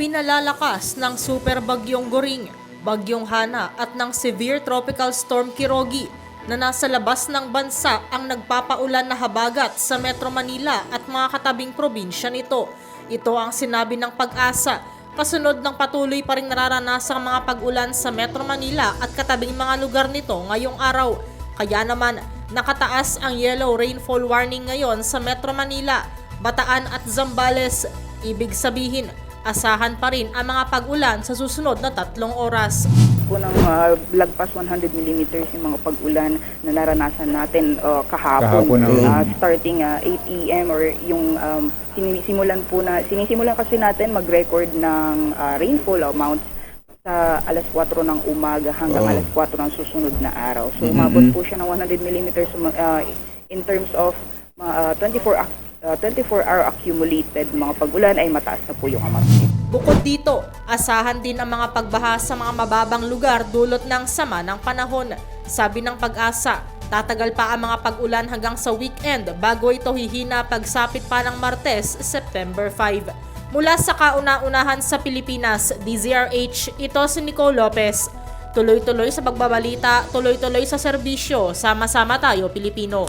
Pinalalakas ng super bagyong Goring, bagyong Hana at ng severe tropical storm Kirogi na nasa labas ng bansa ang nagpapaulan na habagat sa Metro Manila at mga katabing probinsya nito. Ito ang sinabi ng pag-asa kasunod ng patuloy pa rin nararanasang mga pag-ulan sa Metro Manila at katabing mga lugar nito ngayong araw. Kaya naman, nakataas ang yellow rainfall warning ngayon sa Metro Manila, Bataan at Zambales. Ibig sabihin, asahan pa rin ang mga pag-ulan sa susunod na tatlong oras. po ng ah, lagpas 100 millimeters yung mga pag-ulan na naranasan natin ah, kahapon. Kahapon. Ah, starting ah, 8 a.m. or yung um, sinisimulan po na, sinisimulan kasi natin mag-record ng ah, rainfall amounts sa alas 4 ng umaga hanggang Oo. alas 4 ng susunod na araw. So Mhm. umabot po siya ng 100 millimeters ah, in terms of ah, 24 ac- ah, 24 hour accumulated mga pag-ulan ay mataas na po yung amount. Bukod dito, asahan din ang mga pagbaha sa mga mababang lugar dulot ng sama ng panahon. Sabi ng pag-asa, tatagal pa ang mga pag-ulan hanggang sa weekend bago ito hihina pagsapit pa ng Martes, September 5. Mula sa kauna-unahan sa Pilipinas, DZRH, ito si Nicole Lopez. Tuloy-tuloy sa pagbabalita, tuloy-tuloy sa serbisyo, sama-sama tayo Pilipino.